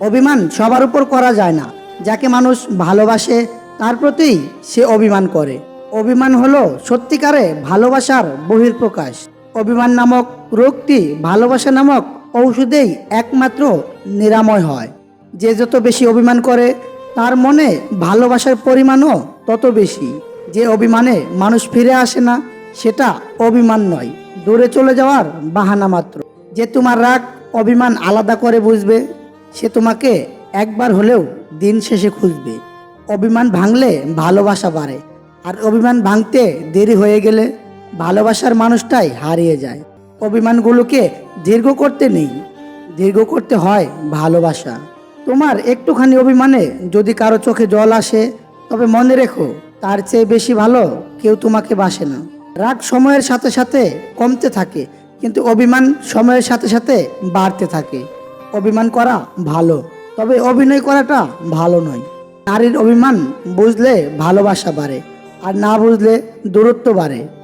অভিমান সবার উপর করা যায় না। যাকে মানুষ ভালোবাসে, তার প্রতি সে অভিমান করে। অভিমান হলো সত্যিকারে ভালোবাসার বহির্প্রকাশ অভিমান নামক রোগটি ভালোবাসা নামক ঔষধেই একমাত্র নিরাময় হয়। যে যত বেশি অভিমান করে, তার মনে ভালোবাসার পরিমাণও তত বেশি। যে অভিমানে মানুষ ফিরে আসে না, সেটা অভিমান নয়, দূরে চলে যাওয়ার বাহানা মাত্র। যে তোমার রাগ, অভিমান আলাদা করে বুঝবে সে তোমাকে একবার হলেও দিন শেষে খুঁজবে। অভিমান ভাঙলে ভালোবাসা বাড়ে, আর অভিমান ভাঙতে দেরি হয়ে গেলে ভালোবাসার মানুষটাই হারিয়ে যায়। অভিমানগুলোকে দীর্ঘ করতে নেই, দীর্ঘ করতে হয় ভালোবাসা। তোমার একটুখানি অভিমানে যদি কারও চোখে জল আসে, তবে মনে রেখো, তার চেয়ে বেশি ভালো কেউ তোমাকে বাসে না। রাগ সময়ের সাথে সাথে কমতে থাকে, কিন্তু অভিমান সময়ের সাথে সাথে বাড়তে থাকে। অভিমান করা ভালো, তবে অভিনয় করাটা ভালো নয়। নারীর অভিমান বুঝলে ভালোবাসা বাড়ে, আর না বুঝলে দূরত্ব বাড়ে।